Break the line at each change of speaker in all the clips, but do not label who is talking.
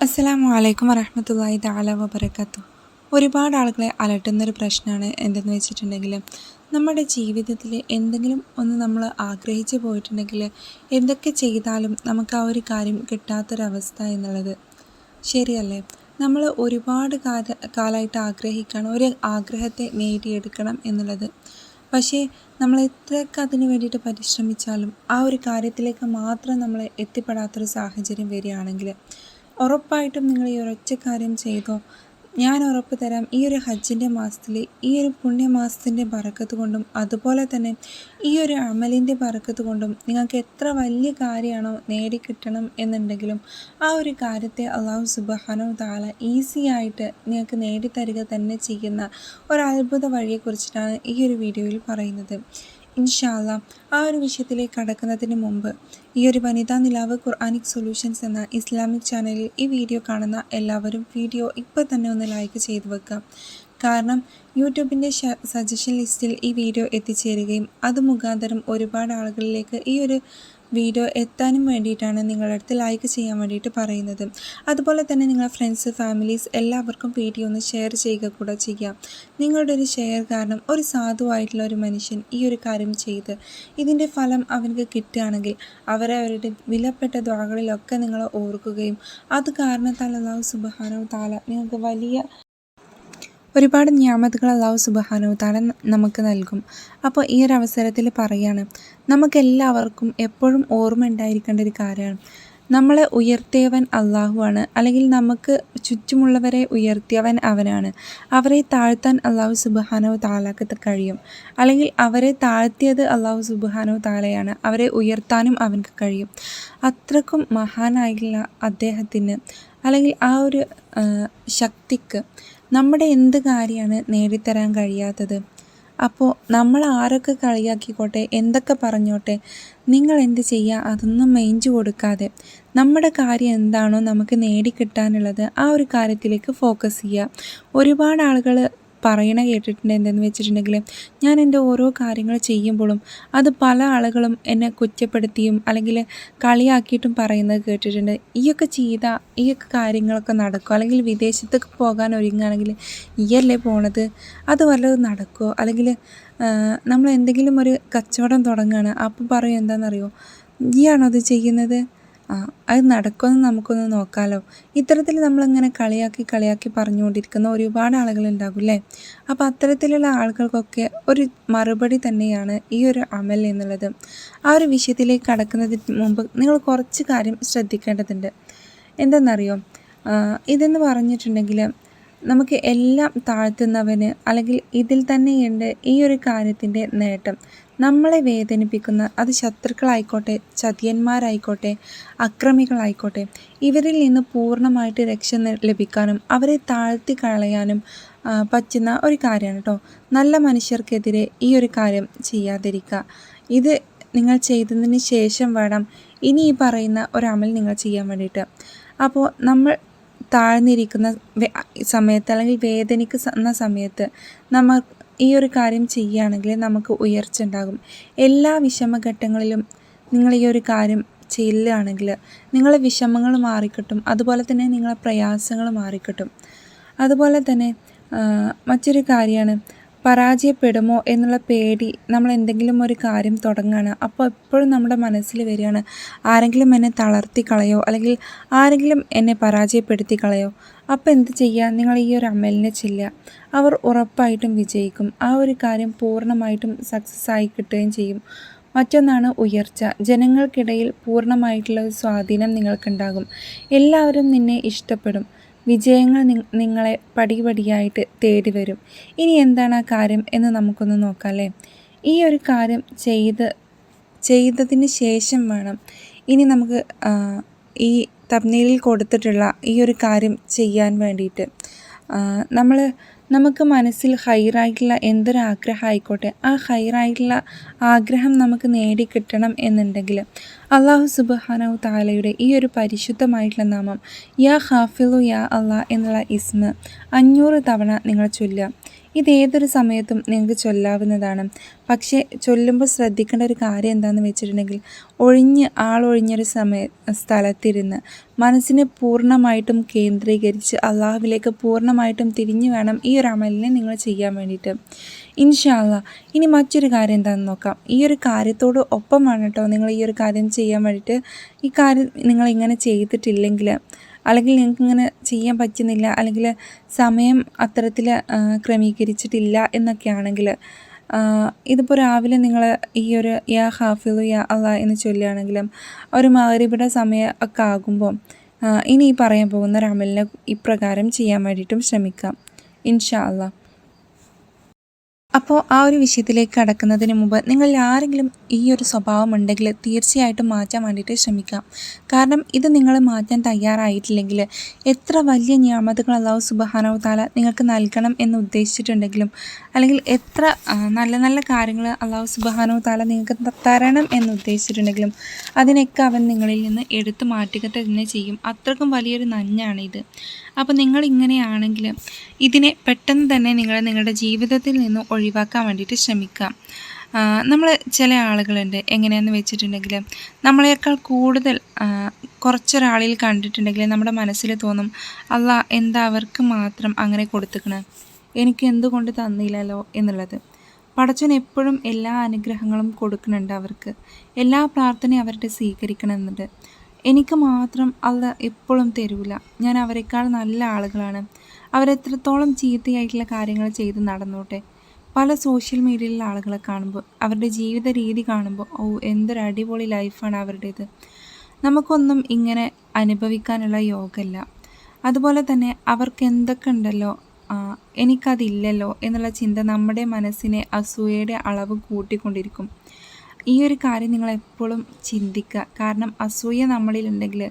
അസ്സലാമു അലൈക്കും വറഹമത്തല്ലാഹി താല വബറകാത്തു. ഒരുപാട് ആളുകളെ അലട്ടുന്നൊരു പ്രശ്നമാണ് എന്തെന്ന് വെച്ചിട്ടുണ്ടെങ്കിൽ നമ്മുടെ ജീവിതത്തിൽ എന്തെങ്കിലും ഒന്ന് നമ്മൾ ആഗ്രഹിച്ചു പോയിട്ടുണ്ടെങ്കിൽ എന്തൊക്കെ ചെയ്താലും നമുക്ക് ആ ഒരു കാര്യം കിട്ടാത്തൊരവസ്ഥ എന്നുള്ളത് ശരിയല്ലേ? നമ്മൾ ഒരുപാട് കാല കാലമായിട്ട് ആഗ്രഹിക്കണം ഒരു ആഗ്രഹത്തെ നേടിയെടുക്കണം എന്നുള്ളത്. പക്ഷേ നമ്മൾ എത്രയൊക്കെ അതിന് വേണ്ടിയിട്ട് പരിശ്രമിച്ചാലും ആ ഒരു കാര്യത്തിലേക്ക് മാത്രം നമ്മൾ എത്തിപ്പെടാത്തൊരു സാഹചര്യം വരികയാണെങ്കിൽ ഉറപ്പായിട്ടും നിങ്ങൾ ഈ ഒരൊറ്റ കാര്യം ചെയ്തോ. ഞാൻ ഉറപ്പ് തരാം ഈ ഒരു ഹജ്ജിന്റെ മാസത്തിൽ ഈ ഒരു പുണ്യമാസത്തിന്റെ ബറക്കത്ത് കൊണ്ടും അതുപോലെ തന്നെ ഈ ഒരു അമലിന്റെ ബറക്കത്ത് കൊണ്ടും നിങ്ങൾക്ക് എത്ര വലിയ കാര്യമാണോ നേടിക്കിട്ടണം എന്നുണ്ടെങ്കിലും ആ ഒരു കാര്യത്തെ അള്ളാഹു സുബഹാനോ താല ഈസി ആയിട്ട് നിങ്ങൾക്ക് നേടിത്തരിക തന്നെ ചെയ്യുന്ന ഒരു അത്ഭുത വഴിയെക്കുറിച്ചിട്ടാണ് ഈ ഒരു വീഡിയോയിൽ പറയുന്നത്. ഇൻഷാല്ല ആ ഒരു വിഷയത്തിലേക്ക് കടക്കുന്നതിന് മുമ്പ് ഈ ഒരു വനിതാ നിലാവ് ഖുർആാനിക് സൊല്യൂഷൻസ് എന്ന ഇസ്ലാമിക് ചാനലിൽ ഈ വീഡിയോ കാണുന്ന എല്ലാവരും വീഡിയോ ഇപ്പോൾ തന്നെ ഒന്ന് ലൈക്ക് ചെയ്തു വെക്കുക. കാരണം യൂട്യൂബിന്റെ സജഷൻ ലിസ്റ്റിൽ ഈ വീഡിയോ എത്തിച്ചേരുകയും അത് മുഖാന്തരം ഒരുപാട് ആളുകളിലേക്ക് ഈ ഒരു വീഡിയോ എത്താനും വേണ്ടിയിട്ടാണ് നിങ്ങളുടെ അടുത്ത് ലൈക്ക് ചെയ്യാൻ വേണ്ടിയിട്ട് പറയുന്നത്. അതുപോലെ തന്നെ നിങ്ങളുടെ ഫ്രണ്ട്സ് ഫാമിലീസ് എല്ലാവർക്കും വീഡിയോ ഒന്ന് ഷെയർ ചെയ്യുക കൂടെ ചെയ്യാം. നിങ്ങളുടെ ഒരു ഷെയർ കാരണം ഒരു സാധുവായിട്ടുള്ള ഒരു മനുഷ്യൻ ഈ ഒരു കാര്യം ചെയ്ത് ഇതിന്റെ ഫലം അവനക്ക് കിട്ടുകയാണെങ്കിൽ അവരെ അവരുടെ വിലപ്പെട്ട ദ്വാകളിലൊക്കെ നിങ്ങൾ ഓർക്കുകയും അത് കാരണത്താൽ അള്ളാഹു സുബാനോ താല നിങ്ങൾക്ക് വലിയ ഒരുപാട് ഞാമത്തുകൾ അള്ളാഹു സുബഹാനു താല നമുക്ക് നൽകും. അപ്പോൾ ഈ ഒരു അവസരത്തിൽ പറയാണ് നമുക്കെല്ലാവർക്കും എപ്പോഴും ഓർമ്മ ഉണ്ടായിരിക്കേണ്ട ഒരു കാര്യമാണ് നമ്മളെ ഉയർത്തിയവൻ അള്ളാഹുവാണ് അല്ലെങ്കിൽ നമുക്ക് ചുറ്റുമുള്ളവരെ ഉയർത്തിയവൻ അവനാണ്. അവരെ താഴ്ത്താൻ അള്ളാഹു സുബഹാനോ താലാക്കത്ത് കഴിയും. അല്ലെങ്കിൽ അവരെ താഴ്ത്തിയത് അള്ളാഹു സുബഹാനോ താലയാണ് അവരെ ഉയർത്താനും അവൻക്ക് കഴിയും. അത്രക്കും മഹാനായിട്ടുള്ള അദ്ദേഹത്തിന്. അല്ലെങ്കിൽ ആ ഒരു ശക്തിക്ക് നമ്മുടെ എന്ത് കാര്യമാണ് നേടിത്തരാൻ കഴിയാത്തത്? അപ്പോൾ നമ്മൾ ആരൊക്കെ കളിയാക്കിക്കോട്ടെ എന്തൊക്കെ പറഞ്ഞോട്ടെ നിങ്ങൾ എന്ത് ചെയ്യുക അതൊന്നും മെയിഞ്ചു കൊടുക്കാതെ നമ്മുടെ കാര്യം എന്താണോ നമുക്ക് നേടിക്കിട്ടാനുള്ളത് ആ ഒരു കാര്യത്തിലേക്ക് ഫോക്കസ് ചെയ്യുക. ഒരുപാട് ആളുകൾ പറയണ കേട്ടിട്ടുണ്ട് എന്തെന്ന് വെച്ചിട്ടുണ്ടെങ്കിൽ ഞാൻ എന്റെ ഓരോ കാര്യങ്ങൾ ചെയ്യുമ്പോഴും അത് പല ആളുകളും എന്നെ കുറ്റപ്പെടുത്തിയും അല്ലെങ്കിൽ കളിയാക്കിയിട്ടും പറയുന്നത് കേട്ടിട്ടുണ്ട്. ഈയൊക്കെ ചെയ്ത ഈയൊക്കെ കാര്യങ്ങളൊക്കെ നടക്കും അല്ലെങ്കിൽ വിദേശത്തേക്ക് പോകാൻ ഒരുങ്ങുകയാണെങ്കിൽ ഈയല്ലേ പോണത്? അത് വല്ലതും നടക്കുമോ അല്ലെങ്കിൽ നമ്മൾ എന്തെങ്കിലും ഒരു കച്ചവടം തുടങ്ങുകയാണ്. അപ്പോൾ പറയും എന്താണെന്നറിയോ ഈയാണോ അത് ചെയ്യുന്നത്? ആ അത് നടക്കുമെന്ന് നമുക്കൊന്ന് നോക്കാമല്ലോ ഇത്തരത്തിൽ നമ്മളിങ്ങനെ കളിയാക്കി കളിയാക്കി പറഞ്ഞുകൊണ്ടിരിക്കുന്ന ഒരുപാട് ആളുകളുണ്ടാകും അല്ലേ അപ്പോൾ അത്തരത്തിലുള്ള ആളുകൾക്കൊക്കെ ഒരു മറുപടി തന്നെയാണ് ഈ ഒരു അമൽ എന്നുള്ളത്. ആ ഒരു വിഷയത്തിലേക്ക് കടക്കുന്നതിന് മുമ്പ് നിങ്ങൾ കുറച്ച് കാര്യം ശ്രദ്ധിക്കേണ്ടതുണ്ട്. എന്തെന്നറിയോ ഇതെന്ന് പറഞ്ഞിട്ടുണ്ടെങ്കിൽ നമുക്ക് എല്ലാം താഴ്ത്തുന്നവന് അല്ലെങ്കിൽ ഇതിൽ തന്നെയുണ്ട് ഈ ഒരു കാര്യത്തിന്റെ നേട്ടം. നമ്മളെ വേദനിപ്പിക്കുന്ന അത് ശത്രുക്കളായിക്കോട്ടെ ചതിയന്മാരായിക്കോട്ടെ അക്രമികളായിക്കോട്ടെ ഇവരിൽ നിന്ന് പൂർണമായിട്ട് രക്ഷ ലഭിക്കാനും അവരെ താഴ്ത്തി കളയാനും പറ്റുന്ന ഒരു കാര്യമാണ് കേട്ടോ നല്ല മനുഷ്യർക്കെതിരെ ഈ ഒരു കാര്യം ചെയ്യാതിരിക്കുക. ഇത് നിങ്ങൾ ചെയ്തതിന് ശേഷം വേണം ഇനി ഈ പറയുന്ന ഒരമൽ നിങ്ങൾ ചെയ്യാൻ വേണ്ടിയിട്ട്. അപ്പോൾ നമ്മൾ താഴ്ന്നിരിക്കുന്ന സമയത്ത് അല്ലെങ്കിൽ വേദനിക്കുന്ന സമയത്ത് നമ്മൾ ഈ ഒരു കാര്യം ചെയ്യുകയാണെങ്കിൽ നമുക്ക് ഉയർച്ച ഉണ്ടാകും. എല്ലാ വിഷമഘട്ടങ്ങളിലും നിങ്ങൾ ഈ ഒരു കാര്യം ചെയ്യുകയാണെങ്കിൽ നിങ്ങളെ വിഷമങ്ങൾ മാറിക്കിട്ടും. അതുപോലെ തന്നെ നിങ്ങളെ പ്രയാസങ്ങൾ മാറിക്കിട്ടും. അതുപോലെ തന്നെ മറ്റൊരു കാര്യമാണ് പരാജയപ്പെടുമോ എന്നുള്ള പേടി നമ്മൾ എന്തെങ്കിലും ഒരു കാര്യം തുടങ്ങുകയാണ്. അപ്പോൾ എപ്പോഴും നമ്മുടെ മനസ്സിൽ വരികയാണ് ആരെങ്കിലും എന്നെ തളർത്തി കളയോ? അല്ലെങ്കിൽ ആരെങ്കിലും എന്നെ പരാജയപ്പെടുത്തി കളയോ? അപ്പോൾ എന്ത് ചെയ്യുക നിങ്ങൾ ഈ ഒരു അമലിനെ ചെല്ലുക. അവർ ഉറപ്പായിട്ടും വിജയിക്കും. ആ ഒരു കാര്യം പൂർണമായിട്ടും സക്സസ് ആയി കിട്ടുകയും ചെയ്യും. മറ്റൊന്നാണ് ഉയർച്ച. ജനങ്ങൾക്കിടയിൽ പൂർണമായിട്ടുള്ള ഒരു സ്വാധീനം നിങ്ങൾക്കുണ്ടാകും. എല്ലാവരും നിന്നെ ഇഷ്ടപ്പെടും. വിജയങ്ങൾ നിങ്ങളെ പടിപടിയായിട്ട് തേടി വരും. ഇനി എന്താണ് ആ കാര്യം എന്ന് നമുക്കൊന്ന് നോക്കാം അല്ലേ? ഈ ഒരു കാര്യം ചെയ്ത് ചെയ്തതിന് ശേഷം വേണം. ഇനി നമുക്ക് ഈ തബ്നീലിൽ കൊടുത്തിട്ടുള്ള ഈ ഒരു കാര്യം ചെയ്യാൻ വേണ്ടിയിട്ട്. നമ്മൾ നമുക്ക് മനസ്സിൽ ഹൈറായിട്ടുള്ള എന്തൊരാഗ്രഹമായിക്കോട്ടെ ആ ഹൈറായിട്ടുള്ള ആഗ്രഹം നമുക്ക് നേടിക്കിട്ടണം എന്നുണ്ടെങ്കിൽ അള്ളാഹു സുബഹാനു താലയുടെ ഈ ഒരു പരിശുദ്ധമായിട്ടുള്ള നാമം യാ ഹാഫിലു യാ അള്ളാ എന്നുള്ള ഇസ്മ അഞ്ഞൂറ് തവണ നിങ്ങൾ ചൊല്ലുക. ഇതേതൊരു സമയത്തും നിങ്ങൾക്ക് ചൊല്ലാവുന്നതാണ്. പക്ഷേ ചൊല്ലുമ്പോൾ ശ്രദ്ധിക്കേണ്ട ഒരു കാര്യം എന്താണെന്ന് വെച്ചിട്ടുണ്ടെങ്കിൽ ഒഴിഞ്ഞ് ആളൊഴിഞ്ഞൊരു സമയ സ്ഥലത്തിരുന്ന് മനസ്സിനെ പൂർണമായിട്ടും കേന്ദ്രീകരിച്ച് അള്ളാഹുവിലേക്ക് പൂർണമായിട്ടും തിരിഞ്ഞു വേണം ഈ ഒരു അമലിനെ നിങ്ങൾ ചെയ്യാൻ വേണ്ടിയിട്ട്. ഇൻഷാല്ല ഇനി മറ്റൊരു കാര്യം എന്താണെന്ന് നോക്കാം. ഈ ഒരു കാര്യത്തോട് ഒപ്പമാണ് കേട്ടോ നിങ്ങൾ ഈ ഒരു കാര്യം ചെയ്യാൻ വേണ്ടിയിട്ട് ഈ കാര്യം നിങ്ങൾ ഇങ്ങനെ ചെയ്തിട്ടില്ലെങ്കിൽ അല്ലെങ്കിൽ നിങ്ങൾക്ക് ഇങ്ങനെ ചെയ്യാൻ പറ്റുന്നില്ല അല്ലെങ്കിൽ സമയം അത്തരത്തിൽ ക്രമീകരിച്ചിട്ടില്ല എന്നൊക്കെ ആണെങ്കിൽ ഇതിപ്പോൾ രാവിലെ നിങ്ങൾ ഈ ഒരു യാ ഹാഫിദു യാ അള്ളാ എന്ന് ചൊല്ലുകയാണെങ്കിലും ഒരു മകരിബിയുടെ സമയം ഒക്കെ ആകുമ്പോൾ ഇനി ഈ പറയാൻ പോകുന്ന ഒരു അമലിനെ ഇപ്രകാരം ചെയ്യാൻ വേണ്ടിയിട്ടും ശ്രമിക്കാം. ഇൻഷാ അള്ളാ അപ്പോൾ ആ ഒരു വിഷയത്തിലേക്ക് കടക്കുന്നതിന് മുമ്പ് നിങ്ങളിൽ ആരെങ്കിലും ഈ ഒരു സ്വഭാവം ഉണ്ടെങ്കിൽ തീർച്ചയായിട്ടും മാറ്റാൻ വേണ്ടിയിട്ട് ശ്രമിക്കാം. കാരണം ഇത് നിങ്ങൾ മാറ്റാൻ തയ്യാറായിട്ടില്ലെങ്കിൽ എത്ര വലിയ ഞാമതകൾ അള്ളാഹു സുബഹാനവ് താല നിങ്ങൾക്ക് നൽകണം എന്ന് ഉദ്ദേശിച്ചിട്ടുണ്ടെങ്കിലും അല്ലെങ്കിൽ എത്ര നല്ല നല്ല കാര്യങ്ങൾ അള്ളാഹു സുബഹാനവ് താല നിങ്ങൾക്ക് തരണം എന്ന് ഉദ്ദേശിച്ചിട്ടുണ്ടെങ്കിലും അതിനൊക്കെ അവൻ നിങ്ങളിൽ നിന്ന് എടുത്തു മാറ്റുക തന്നെ ചെയ്യും. അത്രക്കും വലിയൊരു നഞ്ഞാണ് ഇത് അപ്പോൾ നിങ്ങൾ ഇങ്ങനെയാണെങ്കിൽ ഇതിനെ പെട്ടെന്ന് തന്നെ നിങ്ങൾ നിങ്ങളുടെ ജീവിതത്തിൽ നിന്ന് ഒഴിവാക്കാൻ വേണ്ടിയിട്ട് ശ്രമിക്കാം. നമ്മൾ ചില ആളുകളുണ്ട് എങ്ങനെയാണെന്ന് വെച്ചിട്ടുണ്ടെങ്കിൽ നമ്മളെക്കാൾ കൂടുതൽ കുറച്ചൊരാളിൽ കണ്ടിട്ടുണ്ടെങ്കിൽ നമ്മുടെ മനസ്സിൽ തോന്നും അല്ല എന്താ അവർക്ക് മാത്രം അങ്ങനെ കൊടുത്തുക്കണേ? എനിക്ക് എന്തുകൊണ്ട് തന്നില്ലല്ലോ? എന്നുള്ളത്. പടച്ചൻ എപ്പോഴും എല്ലാ അനുഗ്രഹങ്ങളും കൊടുക്കുന്നുണ്ട് അവർക്ക്. എല്ലാ പ്രാർത്ഥനയും അവരുടെ സ്വീകരിക്കണമെന്നുണ്ട്. എനിക്ക് മാത്രം അല്ല എപ്പോഴും തരൂല. ഞാൻ അവരെക്കാൾ നല്ല ആളുകളാണ്. അവരെത്രത്തോളം ചീത്തയായിട്ടുള്ള കാര്യങ്ങൾ ചെയ്ത് നടന്നോട്ടെ? പല സോഷ്യൽ മീഡിയയിലുള്ള ആളുകളെ കാണുമ്പോൾ അവരുടെ ജീവിത രീതി കാണുമ്പോൾ ഓ എന്തൊരു അടിപൊളി ലൈഫാണ് അവരുടേത്. നമുക്കൊന്നും ഇങ്ങനെ അനുഭവിക്കാനുള്ള യോഗമല്ല. അതുപോലെ തന്നെ അവർക്ക് എന്തൊക്കെ ഉണ്ടല്ലോ എനിക്കതില്ലല്ലോ എന്നുള്ള ചിന്ത നമ്മുടെ മനസ്സിനെ അസൂയയുടെ അളവ് കൂട്ടിക്കൊണ്ടിരിക്കും. ഈ ഒരു കാര്യം നിങ്ങൾ എപ്പോഴും ചിന്തിക്കുക. കാരണം അസൂയ നമ്മളിലുണ്ടെങ്കിൽ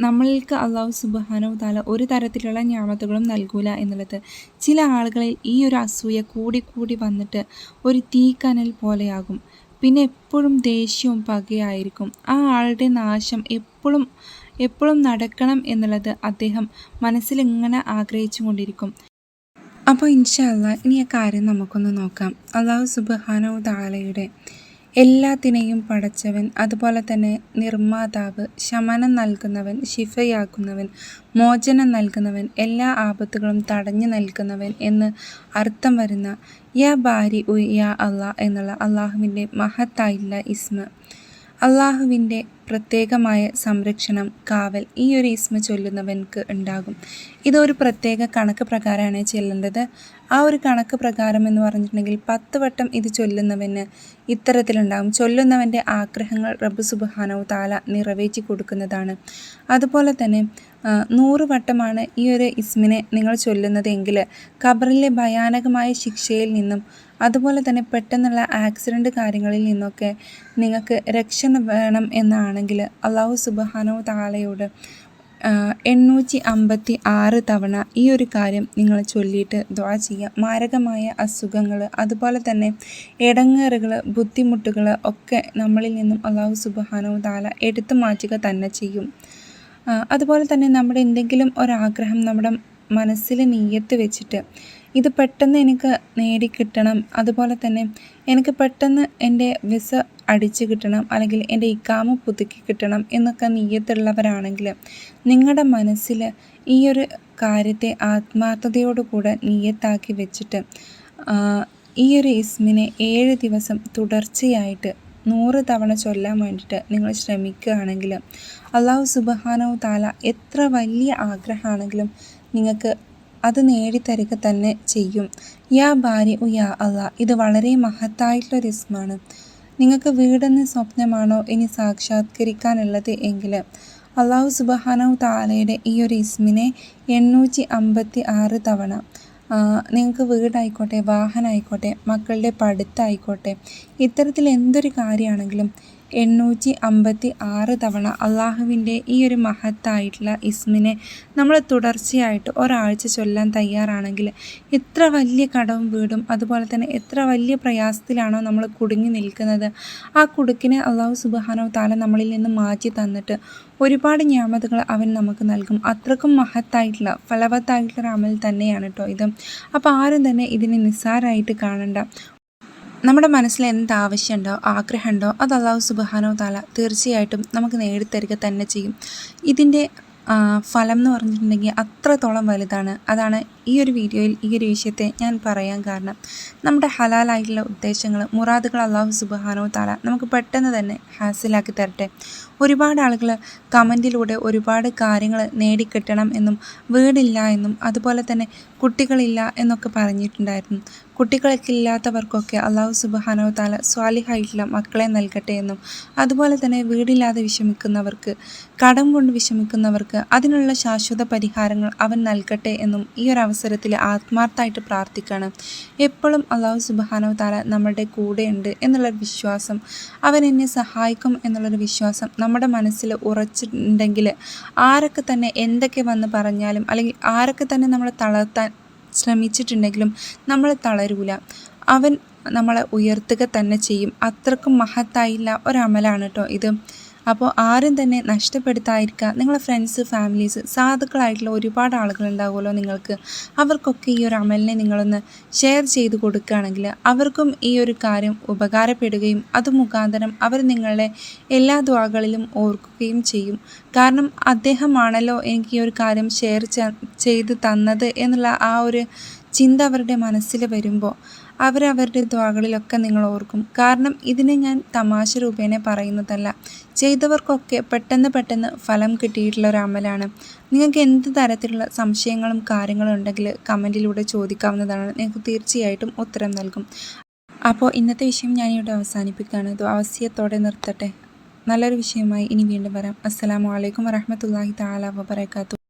നമ്മൾക്ക് അള്ളാഹു സുബാനോ താല ഒരു തരത്തിലുള്ള ഞാമത്തുകളും നൽകൂല എന്നുള്ളത്. ചില ആളുകളിൽ ഈ ഒരു അസൂയ കൂടി കൂടി വന്നിട്ട് ഒരു തീക്കനൽ പോലെയാകും. പിന്നെ എപ്പോഴും ദേഷ്യവും പകയായിരിക്കും. ആ ആളുടെ നാശം എപ്പോഴും എപ്പോഴും നടക്കണം എന്നുള്ളത് അദ്ദേഹം മനസ്സിലിങ്ങനെ ആഗ്രഹിച്ചു കൊണ്ടിരിക്കും. അപ്പോൾ ഇൻഷല്ല ഇനി ആ കാര്യം നമുക്കൊന്ന് നോക്കാം. അള്ളാഹു സുബാനോ താലയുടെ എല്ലാത്തിനെയും പടച്ചവൻ അതുപോലെ തന്നെ നിർമ്മാതാവ് ശമനം നൽകുന്നവൻ ശിഫയാക്കുന്നവൻ മോചനം നൽകുന്നവൻ എല്ലാ ആപത്തുകളും തടഞ്ഞു നൽകുന്നവൻ എന്ന് അർത്ഥം വരുന്ന യാ ബാരി ഉ യാ അള്ളാഹ് എന്നുള്ള അള്ളാഹുവിന്റെ മഹത്തായില്ല ഇസ്മ. അള്ളാഹുവിന്റെ പ്രത്യേകമായ സംരക്ഷണം കാവൽ ഈ ഒരു ഇസ്മ ചൊല്ലുന്നവൻക്ക് ഉണ്ടാകും. ഇതൊരു പ്രത്യേക കണക്ക് പ്രകാരമാണ് ചെല്ലേണ്ടത്. ആ ഒരു കണക്ക് പ്രകാരം എന്ന് പറഞ്ഞിട്ടുണ്ടെങ്കിൽ പത്ത് വട്ടം ഇത് ചൊല്ലുന്നവന് ഇത്തരത്തിലുണ്ടാകും. ചൊല്ലുന്നവന്റെ ആഗ്രഹങ്ങൾ റബ്ബ് സുബാനോ താല നിറവേറ്റി കൊടുക്കുന്നതാണ്. അതുപോലെ തന്നെ നൂറ് വട്ടമാണ് ഈ ഒരു ഇസ്മിനെ നിങ്ങൾ ചൊല്ലുന്നതെങ്കിൽ ഖബറിലെ ഭയാനകമായ ശിക്ഷയിൽ നിന്നും അതുപോലെ തന്നെ പെട്ടെന്നുള്ള ആക്സിഡന്റ് കാര്യങ്ങളിൽ നിന്നൊക്കെ നിങ്ങൾക്ക് രക്ഷ വേണം എന്നാണെങ്കിൽ അള്ളാഹു സുബാനോ താലയോട് എണ്ണൂറ്റി അമ്പത്തി ആറ് തവണ ഈ ഒരു കാര്യം നിങ്ങൾ ചൊല്ലിയിട്ട് ദ്വാ ചെയ്യുക. മാരകമായ അസുഖങ്ങൾ അതുപോലെ തന്നെ ഇടങ്ങേറുകൾ ബുദ്ധിമുട്ടുകൾ ഒക്കെ നമ്മളിൽ നിന്നും അള്ളാഹു സുബാനോ താല എടുത്തു മാറ്റുക തന്നെ ചെയ്യും. അതുപോലെ തന്നെ നമ്മുടെ എന്തെങ്കിലും ഒരാഗ്രഹം നമ്മുടെ മനസ്സിൽ നീയത്ത് വെച്ചിട്ട് ഇത് പെട്ടെന്ന് എനിക്ക് നേടിക്കിട്ടണം അതുപോലെ തന്നെ എനിക്ക് പെട്ടെന്ന് എന്റെ വിസ അടിച്ചു കിട്ടണം. അല്ലെങ്കിൽ എന്റെ ഇക്കാമ പുതുക്കി കിട്ടണം എന്നൊക്കെ നീയത്തുള്ളവരാണെങ്കിൽ നിങ്ങളുടെ മനസ്സിൽ ഈ ഒരു കാര്യത്തെ ആത്മാർത്ഥതയോടുകൂടെ നീയത്താക്കി വെച്ചിട്ട് ഈ ഒരു ഇസ്മിനെ ഏഴ് ദിവസം തുടർച്ചയായിട്ട് നൂറ് തവണ ചൊല്ലാൻ വേണ്ടിയിട്ട് നിങ്ങൾ ശ്രമിക്കുകയാണെങ്കിൽ അള്ളാഹു സുബഹാനോ താല എത്ര വലിയ ആഗ്രഹമാണെങ്കിലും നിങ്ങൾക്ക് അത് നേടിത്തരിക തന്നെ ചെയ്യും. യാ ഭാര്യ ഉ യാ അള്ളാ ഇത് വളരെ മഹത്തായിട്ടുള്ളൊരു ഇസ്മാണ്. നിങ്ങൾക്ക് വീടെന്ന സ്വപ്നമാണോ ഇനി സാക്ഷാത്കരിക്കാനുള്ളത് എങ്കിൽ അള്ളാഹു സുബഹാനോ താലയുടെ ഈ ഒരു ഇസ്മിനെ എണ്ണൂറ്റി അമ്പത്തി ആറ് തവണ നിങ്ങൾക്ക് വീടായിക്കോട്ടെ വാഹനമായിക്കോട്ടെ മക്കളുടെ പഠിത്തമായിക്കോട്ടെ ഇത്തരത്തിൽ എന്തൊരു കാര്യമാണെങ്കിലും എണ്ണൂറ്റി അമ്പത്തി ആറ് തവണ അള്ളാഹുവിന്റെ ഈ ഒരു മഹത്തായിട്ടുള്ള ഇസ്മിനെ നമ്മൾ തുടർച്ചയായിട്ട് ഒരാഴ്ച ചൊല്ലാൻ തയ്യാറാണെങ്കിൽ എത്ര വലിയ കടവും വീടും അതുപോലെ തന്നെ എത്ര വലിയ പ്രയാസത്തിലാണോ നമ്മൾ കുടുങ്ങി നിൽക്കുന്നത്. ആ കുടുക്കിനെ അള്ളാഹു സുബാനോ താല നമ്മളിൽ നിന്ന് മാറ്റി തന്നിട്ട് ഒരുപാട് ഞാമതകൾ അവൻ നമുക്ക് നൽകും. അത്രക്കും മഹത്തായിട്ടുള്ള ഫലവത്തായിട്ടുള്ള അമൽ തന്നെയാണ് കേട്ടോ ഇത്. അപ്പോൾ ആരും തന്നെ ഇതിനെ നിസ്സാരമായിട്ട് കാണണ്ട. നമ്മുടെ മനസ്സിൽ എന്ത് ആവശ്യമുണ്ടോ ആഗ്രഹമുണ്ടോ അത് അള്ളാഹു സുബാനോ താല തീർച്ചയായിട്ടും നമുക്ക് നേടിത്തരിക തന്നെ ചെയ്യും. ഇതിന്റെ ഫലം എന്ന് പറഞ്ഞിട്ടുണ്ടെങ്കിൽ അത്രത്തോളം വലുതാണ്. അതാണ് ഈ ഒരു വീഡിയോയിൽ ഈ ഒരു വിഷയത്തെ ഞാൻ പറയാൻ കാരണം നമ്മുടെ ഹലാലായിട്ടുള്ള ഉദ്ദേശങ്ങൾ മുറാദുകൾ അള്ളാഹു സുബാനോ താല നമുക്ക് പെട്ടെന്ന് തന്നെ ഹാസിലാക്കി തരട്ടെ. ഒരുപാട് ആളുകൾ കമന്റിലൂടെ ഒരുപാട് കാര്യങ്ങൾ നേടിക്കിട്ടണം എന്നും വീടില്ല എന്നും അതുപോലെ തന്നെ കുട്ടികളില്ല എന്നൊക്കെ പറഞ്ഞിട്ടുണ്ടായിരുന്നു. കുട്ടികൾക്കില്ലാത്തവർക്കൊക്കെ അള്ളാഹു സുബാനോ താല സ്വാലിഹായിട്ടുള്ള മക്കളെ നൽകട്ടെ എന്നും അതുപോലെ തന്നെ വീടില്ലാതെ വിഷമിക്കുന്നവർക്ക് കടം കൊണ്ട് വിഷമിക്കുന്നവർക്ക് അതിനുള്ള ശാശ്വത പരിഹാരങ്ങൾ അവൻ നൽകട്ടെ എന്നും ഈ ഒരു അവസരത്തിൽ ആത്മാർത്ഥമായിട്ട് പ്രാർത്ഥിക്കുകയാണ് എപ്പോഴും അള്ളാഹു സുബാനോ താല നമ്മളുടെ കൂടെയുണ്ട് എന്നുള്ളൊരു വിശ്വാസം അവൻ എന്നെ സഹായിക്കും എന്നുള്ളൊരു വിശ്വാസം നമ്മുടെ മനസ്സിൽ ഉറച്ചിട്ടുണ്ടെങ്കിൽ ആരൊക്കെ തന്നെ എന്തൊക്കെ വന്ന് പറഞ്ഞാലും അല്ലെങ്കിൽ ആരൊക്കെ തന്നെ നമ്മളെ തളർത്താൻ ശ്രമിച്ചിട്ടുണ്ടെങ്കിലും നമ്മൾ തളരൂല. അവൻ നമ്മളെ ഉയർത്തുക തന്നെ ചെയ്യും. അത്രക്കും മഹത്തായില്ല ഒരമലാണ് കേട്ടോ ഇത്. അപ്പോൾ ആരും തന്നെ നഷ്ടപ്പെടുത്താതിരിക്കുക. നിങ്ങളെ ഫ്രണ്ട്സ് ഫാമിലീസ് സാധുക്കളായിട്ടുള്ള ഒരുപാട് ആളുകളുണ്ടാവുമല്ലോ നിങ്ങൾക്ക്. അവർക്കൊക്കെ ഈ ഒരു അമലിനെ നിങ്ങളൊന്ന് ഷെയർ ചെയ്ത് കൊടുക്കുകയാണെങ്കിൽ അവർക്കും ഈ ഒരു കാര്യം ഉപകാരപ്പെടുകയും അത് മുഖാന്തരം അവർ നിങ്ങളുടെ എല്ലാ ദ്വാകളിലും ഓർക്കുകയും ചെയ്യും. കാരണം അദ്ദേഹമാണല്ലോ എനിക്ക് ഈ ഒരു കാര്യം ഷെയർ ചെയ്ത് തന്നത് എന്നുള്ള ആ ഒരു ചിന്ത അവരുടെ മനസ്സിൽ വരുമ്പോൾ. അവരവരുടെ ദ്വാകളിലൊക്കെ നിങ്ങൾ ഓർക്കും. കാരണം ഇതിനെ ഞാൻ തമാശ രൂപേണ പറയുന്നതല്ല. ചെയ്തവർക്കൊക്കെ പെട്ടെന്ന് പെട്ടെന്ന് ഫലം കിട്ടിയിട്ടുള്ള ഒരു അമലാണ്. നിങ്ങൾക്ക് എന്ത് തരത്തിലുള്ള സംശയങ്ങളും കാര്യങ്ങളും ഉണ്ടെങ്കിൽ കമന്റിലൂടെ ചോദിക്കാവുന്നതാണ്. നിങ്ങൾക്ക് തീർച്ചയായിട്ടും ഉത്തരം നൽകും. അപ്പോൾ ഇന്നത്തെ വിഷയം ഞാനിവിടെ അവസാനിപ്പിക്കുകയാണ്. ഇത് അവസ്യത്തോടെ നിർത്തട്ടെ. നല്ലൊരു വിഷയമായി ഇനി വീണ്ടും വരാം. അസ്സാം വലൈക്കും വരഹമത്തല്ലാഹി താല വബർക്കാത്തു